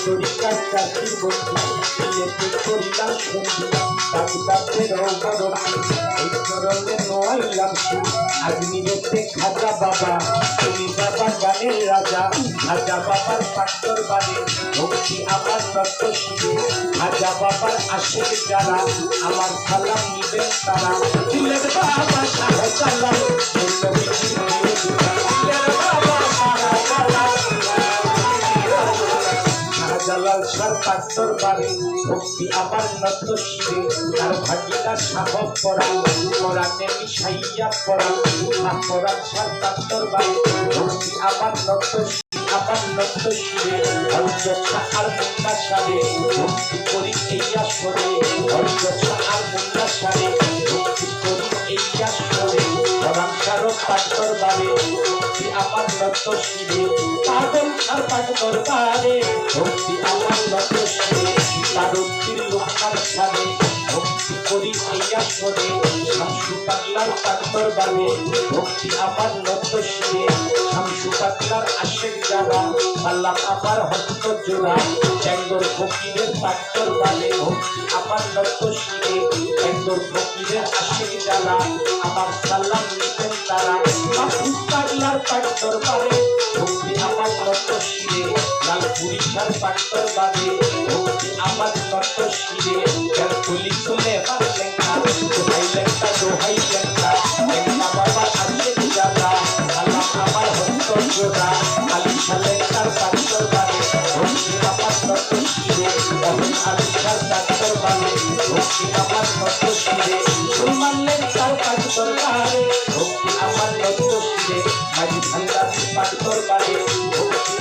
শরীরটা চাকরি বন্ধু দিয়ে ঠিক করিলাম সন্ধি তাকে তাকে রৌকারসি এই চরণে নোয়াইলাম আজ নিজেতে খাজা বাবা তুমি বাবা গানের রাজা খাজা বাবার পাক্তর বাড়ি ভক্তি আমার রক্ত শুধু খাজা বাবার আসে যারা আমার সালাম নিবেন তারা বাবা সাহা আমার পাথর পাবে ভক্তি আমার নত শিবে। তার ভাগিনা সাহ পড়া পরাণে মিশাইয়া পড়া পরাণ সার পাথর পাবে ভক্তি আমার নত আমার নত শিবে। অর্জা আর মুন্না সারে, ভক্তি করি এই আসরে অর্জা আর মুন্না সারে, ভক্তি করি এই আসরে পরাণ সার পাথর ভক্তি আমার নত শিরে পাগল আর পাঁচর বারে ভক্তি আমার নত শিরে তারুক্তির লোকার লোহার ভক্তি করি এই আসরে শামসু পাগলার পাঁচর বারে ভক্তি আমার নত শিরে শামসু পাগলার আশেক যারা পাল্লাম আমার হস্ত জোড়া চ্যাঙ্গর ফকিরের পাঁচর বারে ভক্তি আমার নত শিরে চ্যাঙ্গর ফকিরের আশেক যারা আমার সালাম নিতেন তারা মাহবুব পাগলার পাঁচর বারে ভক্তি আমার নত শিরে লাল পুরিশার পাঁচর বারে ভক্তি আমার নত শিরে যার তুলি শিরে অহিন আলি সার পাঁচর বারে ভক্তি আমার নত শিরে সুরমাল্লের তার পাঁচর বারে ভক্তি আমার নত শিরে মাঝি ভান্ডার পাঁচর বারে ভক্তি